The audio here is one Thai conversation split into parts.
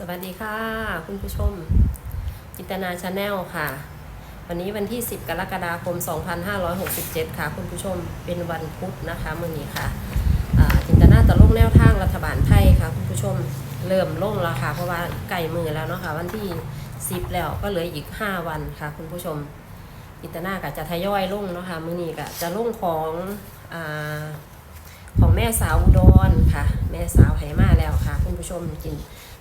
สวัสดีค่ะ คุณผู้ชม จิตนาชาแนลค่ะ วันนี้วันที่ 10 กรกฎาคม 2567 ค่ะ คุณผู้ชมเป็นวันพุธนะคะมื่อนี้ค่ะจินตนาตะลงแนวทางรัฐบาลไทยค่ะ คุณผู้ชมเริ่มลงแล้วค่ะ เพราะว่าใกล้มือแล้วเนาะค่ะ วันที่ 10 แล้วก็เหลืออีก 5 วันค่ะ คุณผู้ชมจินตนาก็จะทยอยลงเนาะค่ะมื่อนี้ก็จะลงของอของแม่สาวอุดรค่ะ แม่สาวไหมาแล้วค่ะ คุณผู้ชมจิน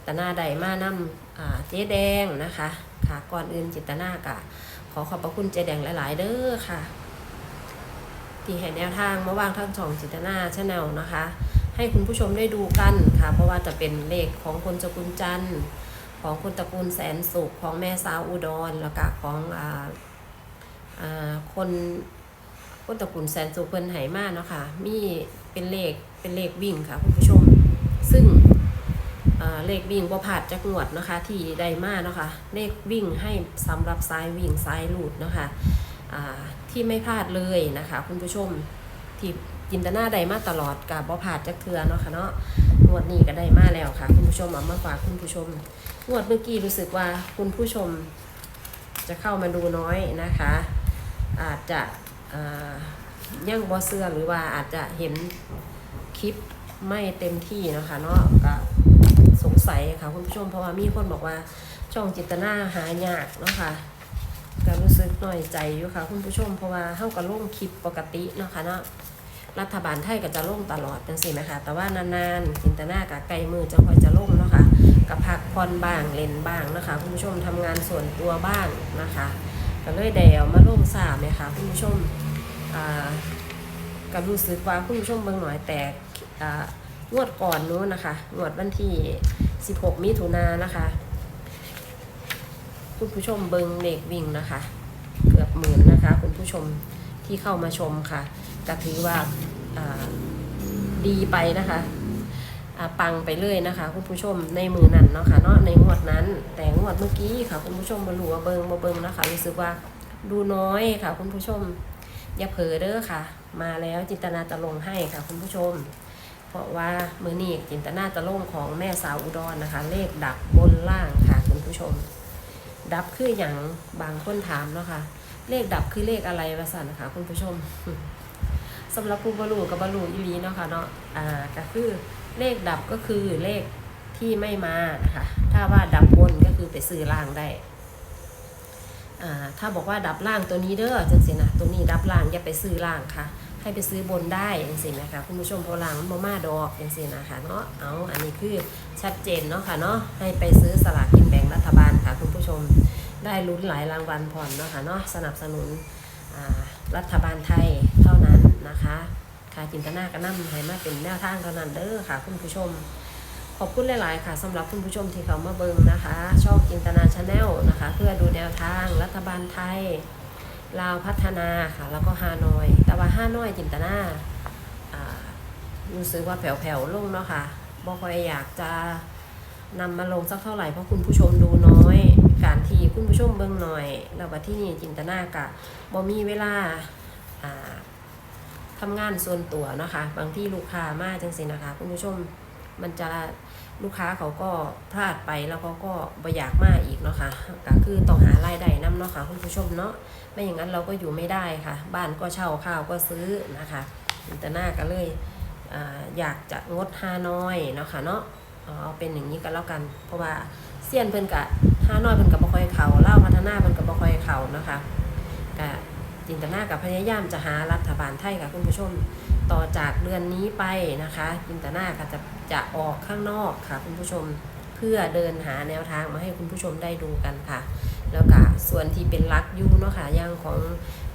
ตนาใดมานำอ่าเจ๊แดงนะคะค่ะก่อนอื่นจิตนากะขอขอบพระคุณเจ๊แดงหลาย ๆ เด้อค่ะ ที่ให้แนวทางมาว่างทั้งสองจิตนาชาแนลนะคะ ให้คุณผู้ชมได้ดูกันค่ะ เพราะว่าจะเป็นเลขของคนสกุลจันทร์ของคนตระกูลแสนสุขของแม่สาวอุดรแล้วก็ของอ่าอ่าคนคนตระกูลแสนสุขเพิ่นไหมาเนาะค่ะมีเป็นเลขเป็นเลขวิ่งค่ะคุณผู้ชม ซึ่ง เลขวิ่งบ่ผาดจักงวดนะคะ ที่ได้มาเนาะค่ะเลขวิ่งให้สำหรับสายวิ่งสายหลูดเนาะค่ะอ่าที่ไม่พลาดเลยนะคะ คุณผู้ชมที่จินตนาได้มาตลอดกับบ่ผาดจักเทือเนาะค่ะเนาะงวดนี้ก็ได้มาแล้วค่ะ คุณผู้ชมเอามาฝากคุณผู้ชมงวดเมื่อกี้รู้สึกว่าคุณผู้ชมจะเข้ามาดูน้อยนะคะ อาจจะอ่ายังบอเสื้อหรือว่าอาจจะเห็นคลิปไม่เต็มที่นะคะเนาะก็ สงสัยค่ะคุณผู้ชมเพราะว่ามีคนบอกว่าช่องจิตนาหายากเนาะค่ะก็รู้สึกหน่อยใจอยู่ค่ะ คุณผู้ชมเพราะว่าเฮาก็ลงคลิปปกติเนาะค่ะเนาะรัฐบาลไทยก็จะลงตลอดจังซี่นะคะแต่ว่านานๆจินตนากับไกลมือจะคอยจะลงเนาะค่ะกับพักผ่อนบ้างเล่นบ้างนะคะ คุณผู้ชมทำงานส่วนตัวบ้างนะคะก็เลยแดวมาล่งสามเลยค่ะคุณผู้ชมอ่าก็รู้สึกว่าคุณผู้ชมเบิ่งหน่อยแต่อ่า งวดก่อนนู้นนะคะงวดวันที่ 16 มิถุนายนนะคะ คุณผู้ชมเบิงเลขวิ่งนะคะ เกือบหมื่นนะคะ คุณผู้ชมที่เข้ามาชมค่ะก็ถือว่าาดีไปนะคะปังไปเลยนะคะ คุณผู้ชมในมือนั้นเนาะค่ะเนาะในงวดนั้น แต่งวดเมื่อกี้ค่ะ คุณผู้ชมมาหลัวเบิงมาเบิงนะคะรู้สึกว่าดูน้อยค่ะ คุณผู้ชม อย่าเผลอเด้อค่ะ มาแล้วจินตนาจะลงให้ค่ะ คุณผู้ชม ราะว่ามือนี้จินตนาจะลงของแม่สาวอุดรนะคะ เลขดับบนล่างค่ะคุณผู้ชม ดับคืออย่างบางคนถามเนาะค่ะเลขดับคือเลขอะไรวะสันะคะคุณผู้ชมสำหรับผู้บรรลุกับบรรลุอีหลีเนาะค่ะเนาะอ่าก็คือเลขดับก็คือเลขที่ไม่มานะคะถ้าว่าดับบนก็คือไปซื้อล่างได้อ่าถ้าบอกว่าดับล่างตัวนี้เด้อจังสินะตัวนี้ดับล่างอย่าไปซื้อล่างค่ะ ให้ไปซื้อบนได้จังสินะคะคุณผู้ชมพล่างมันบ่มาดอกจังสินะคะเนาะเอาอันนี้คือชัดเจนเนาะค่ะเนาะให้ไปซื้อสลากกินแบ่งรัฐบาลค่ะคุณผู้ชมได้ลุ้นหลายรางวัลผ่อนเนาะค่ะเนาะสนับสนุนรัฐบาลไทยเท่านั้นนะคะค่ะจินตนาก็นำให้มาเป็นแนวทางเท่านั้นเด้อค่ะ คุณผู้ชมขอบคุณหลาย ๆ ค่ะสำหรับคุณผู้ชมที่เขามาเบิงนะคะ ช่องจินตนาชาแนลนะคะ เพื่อดูแนวทางรัฐบาลไทย ลาวพัฒนาค่ะ แล้วก็ฮานอย แต่ว่าฮานอยจินตนาอ่ารู้สึกว่าแผ่วๆลงเนาะค่ะบ่ค่อยอยากจะนำมาลงสักเท่าไหร่เพราะคุณผู้ชมดูน้อย การที่คุณผู้ชมเบิ่งหน่อยแล้วว่าที่นี่จินตนากะบ่มีเวลาอ่าทำงานส่วนตัวนะคะ บางที่ลูกค้ามาจังสินะคะ คุณผู้ชม มันจะลูกค้าเขาก็พลาดไปแล้วเขาก็บ่อยากมาอีกเนาะค่ะก็คือต้องหารายได้นํเนาะค่ะคุณผู้ชมเนาะไม่อย่างนั้นเราก็อยู่ไม่ได้ค่ะ บ้านก็เช่าข้าวก็ซื้อนะคะอินเตอร์นาก็เลยออยากจะงดฮานอยเนาะค่ะเนาะเอาเป็นอย่างนี้ก็แล้วกัน เพราะว่าเซียนเพิ่นกะฮานอยเพิ่นกับบคอยเขาเล่าพัฒนาเพิ่นกับบคอยเขานะคะก็จินตนากับพยายามจะหารัฐบาลไทยค่ะคุณผู้ชมต่อจากเดือนนี้ไปนะคะจินตนาก็จะ จะออกข้างนอกค่ะคุณผู้ชมเพื่อเดินหาแนวทางมาให้คุณผู้ชมได้ดูกันค่ะ แล้วก็ส่วนที่เป็นลักยูเนาะค่ะย่างของ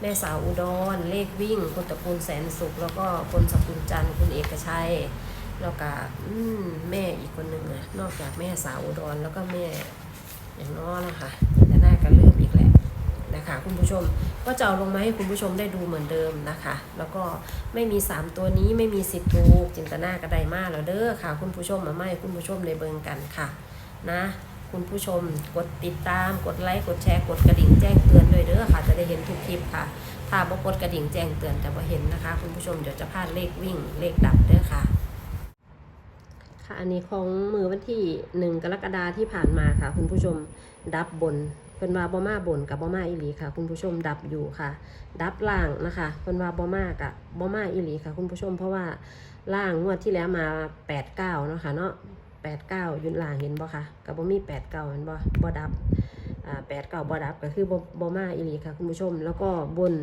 แม่สาวอุดร เลขวิ่ง คนตระกูลแสนสุข แล้วก็คนสกุลจันทร์คุณเอกชัยแล้วก็แม่อีกคนหนึ่งอะนอกจากแม่สาวอุดรแล้วก็แม่อย่างน้อนะคะจินตนาก็เริ่มอีกแหละนะคะคุณผู้ชม ก็จะเอาลงมาให้คุณผู้ชมได้ดูเหมือนเดิมนะคะ แล้วก็ไม่มี 3 ตัวนี้ไม่มีสิทธิ์ถูกจินตนาก็ได้มาแล้วเด้อค่ะ คุณผู้ชมมาไม่คุณผู้ชมในเบิงกันค่ะนะคุณผู้ชมกดติดตามกดไลค์กดแชร์กดกระดิ่งแจ้งเตือนด้วยเด้อค่ะ จะได้เห็นทุกคลิปค่ะ ถ้าบ่กดกระดิ่งแจ้งเตือนจะบ่เห็นนะคะ คุณผู้ชมเดี๋ยวจะพลาดเลขวิ่งเลขดับเด้อค่ะ ค่ะ อันนี้ของมือวันที่หนึ่งกรกฎาที่ผ่านมาค่ะ คุณผู้ชมดับบน เป็นว่าบอมาบนกับบอมาอิลีค่ะ คุณผู้ชมดับอยู่ค่ะ ดับล่างนะคะเป็นว่าบอมากับบอมาอิลีค่ะ คุณผู้ชมเพราะว่าล่างงวดที่แล้วมา8ปดเก้าเนาะค่ะเนาะแปดเก้ายืนล่างเห็นบ่ค่ะกับบอมีแปดเก้าเห็นบ่บอดับอ่าแปดเก้าบอดับก็คือบอบอมาอิลีค่ะ คุณผู้ชมแล้วก็บน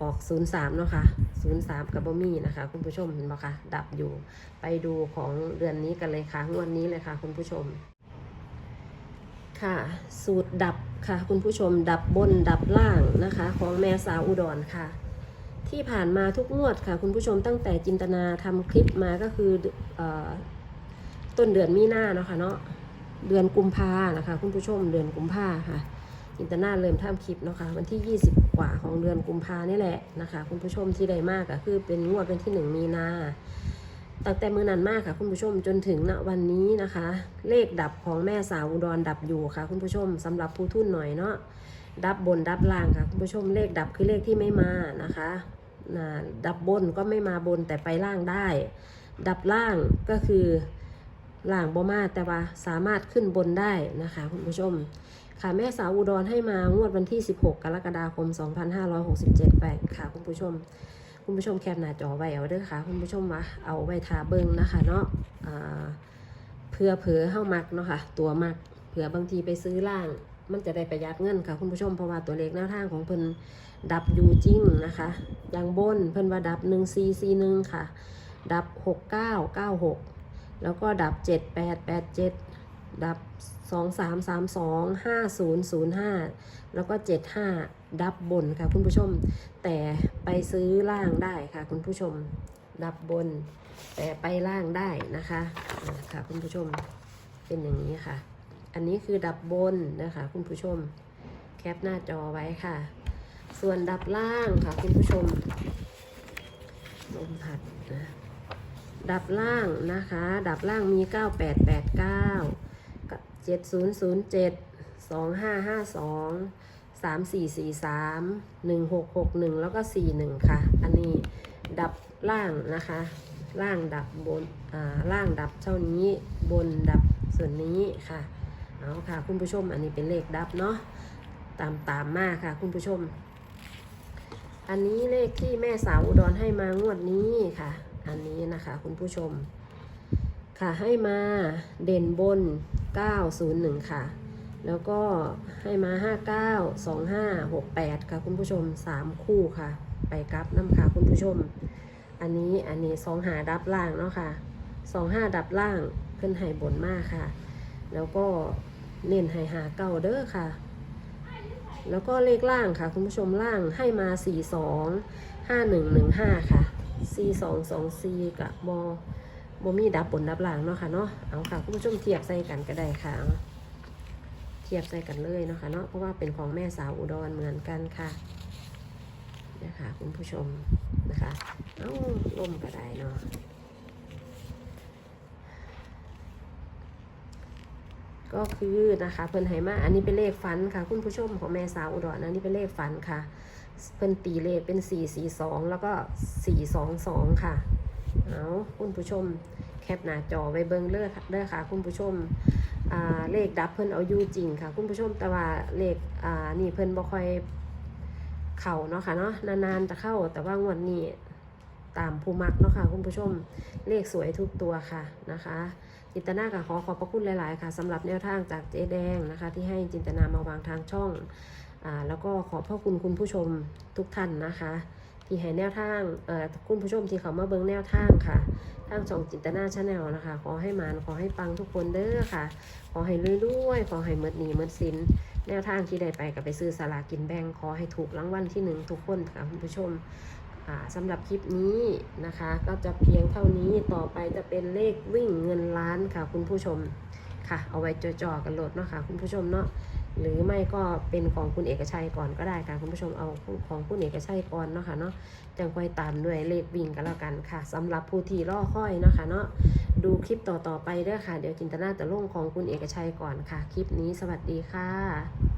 ออกศูนย์สามเนาะค่ะศูนย์สามกับบอมีนะคะ คุณผู้ชมเห็นบ่คะดับอยู่ ไปดูของเดือนนี้กันเลยค่ะงวดนี้เลยค่ะ คุณผู้ชม ค่ะ สูตรดับ ค่ะ คุณผู้ชมดับบนดับล่างนะคะ ของแม่สาวอุดรค่ะ ที่ผ่านมาทุกงวดค่ะ คุณผู้ชมตั้งแต่จินตนาทำคลิปมาก็คืออต้นเดือนมีนาเนาะค่ะเนาะเดือนกุมภานะคะ คุณผู้ชมเดือนกุมภาค่ะจินตนาเริ่มทำคลิปเนาะค่ะวันที่ 20 กว่าของเดือนกุมภานี่แหละนะคะ คุณผู้ชมที่ได้มากก็คือเป็นงวดเป็นที่หนึ่งมีนา ตั้งแต่มือนั้นมากค่ะคุณผู้ชมจนถึงณวันนี้นะคะ เลขดับของแม่สาวอุดรดับอยู่ค่ะ คุณผู้ชมสำหรับผู้ทุนหน่อยเนาะดับบนดับล่างค่ะคุณผู้ชมเลขดับคือเลขที่ไม่มานะคะนะดับบนก็ไม่มาบนแต่ไปล่างได้ ดับล่างก็คือล่างบ่มาแต่ว่าสามารถขึ้นบนได้นะคะ คุณผู้ชม ค่ะแม่สาวอุดรให้มางวดวันที่ 16 กรกฎาคม 2567ไปค่ะคุณผู้ชม คุณผู้ชมแคปหน้าจอไว้เอาเด้อค่ะ คุณผู้ชมวะเอาไว้ทาเบิ้งนะคะ เนาะเพื่อเผลอเข้ามักเนาะค่ะ ตัวมักเผื่อบางทีไปซื้อล่าง มันจะได้ประหยัดเงินค่ะ คุณผู้ชมเพราะว่าตัวเลขแนวทางของเพิ่นดับอยู่จริงนะคะอย่างบนเพิ่นว่าดับ1 4 4 1ค่ะ ดับ6 9 9 6แล้วก็ดับ7 8 8 7ดับ2 3 3 2 5 0 0 5แล้วก็7 5ดั ดับบนค่ะคุณผู้ชม แต่ไปซื้อล่างได้ค่ะ คุณผู้ชม ดับบน แต่ไปล่างได้นะคะค่ะคุณผู้ชมเป็นอย่างนี้ค่ะ อันนี้คือดับบนนะคะ คุณผู้ชม แคปหน้าจอไว้ค่ะ ส่วนดับล่างค่ะ คุณผู้ชมลมผัดนะดับล่างนะคะ ดับล่างมี 9889กับ7007 2552 สามสี่สี่สามหนึ่งหกหกหนึ่งแล้วก็สี่หนึ่งค่ะ อันนี้ดับล่างนะคะ ล่างดับบนอ่าล่างดับเท่านี้บนดับส่วนนี้ค่ะเอาค่ะ คุณผู้ชมอันนี้เป็นเลขดับเนาะตามตามมาค่ะ คุณผู้ชม อันนี้เลขที่แม่สาวอุดรให้มางวดนี้ค่ะ อันนี้นะคะ คุณผู้ชม ค่ะให้มาเด่นบน 901 ค่ะ แล้วก็ให้มา 59 25 68 ค่ะคุณผู้ชม 3 คู่ค่ะ ไปกลับน้ำค่ะคุณผู้ชม อันนี้อันนี้2หาดับล่างเนาะค่ะ2 5ดับล่างเพิ่นให้บนมากค่ะ แล้วก็เน้นให้หาเก้าเด้อค่ะ แล้วก็เลขล่างค่ะ คุณผู้ชมล่างให้มา 42 5115 ค่ะ 4224กับบอบมีดับบนดับล่างเนาะค่ะเนาะเอาค่ะ คุณผู้ชมเทียบใส่กันก็ได้ค่ะ เทียบใส่กันเลยเนาะค่ะเนาะเพราะว่าเป็นของแม่สาวอุดรเหมือนกันค่ะนะคะคุณผู้ชมนะคะเอ้าล่มก็ไดเนาะก็คือนะคะเพิ่นให้มาอันนี้เป็นเลขฝันค่ะ คุณผู้ชมของแม่สาวอุดรนะนี่เป็นเลขฝันค่ะ เพิ่นตีเลขเป็น4 4 2แล้วก็4 2 2ค่ะเอาคุณผู้ชมแคปหน้าจอไว้เบิ่งเด้อค่ะเด้อค่ะ คุณผู้ชม เลขดับเพิ่นเอาอยู่จริงค่ะ คุณผู้ชมแต่ว่าเลขนี่เพิ่นบ่ค่อยเข้าเนาะค่ะเนาะนานๆจะเข้าแต่ว่างวดนี้ตามผู้มักเนาะค่ะคุณผู้ชมเลขสวยทุกตัวค่ะนะคะจินตนาค่ะขอขอบพระคุณหลาย ๆ ค่ะสำหรับแนวทางจากเจ๊แดงนะคะ ที่ให้จินตนามาวางทางช่องอ่าแล้วก็ขอบพระคุณคุณผู้ชมทุกท่านนะคะ ที่ให้แนวทางเอ่อคุณผู้ชมที่เขามาเบิ่งแนวทางค่ะ ทางช่องจินตนาชาแนลนะคะ ขอให้มานขอให้ปังทุกคนเด้อค่ะ ขอให้รวยๆขอให้เมดหนีเมดสินแนวทางที่ได้ไปกับไปซื้อสลากินแบ่งขอให้ถูกรางวัลที่หนึ่งทุกคนค่ะคุณผู้ชมสำหรับคลิปนี้นะคะ ก็จะเพียงเท่านี้ต่อไปจะเป็นเลขวิ่งเงินล้านค่ะคุณผู้ชมค่ะ เอาไว้จ่อๆกันโหลดเนาะค่ะคุณผู้ชมเนาะ หรือไม่ก็เป็นของคุณเอกชัยก่อนก็ได้ค่ะคุณผู้ชมเอาของคุณเอกชัยก่อนเนาะค่ะเนาะจังค่อยตามด้วยเลขวิ่งกันแล้วกันค่ะสำหรับผู้ที่รอค่อยเนาะค่ะเนาะดูคลิปต่อๆไปด้วยค่ะ เดี๋ยวจินตนาจะลงของคุณเอกชัยก่อนค่ะ คลิปนี้สวัสดีค่ะ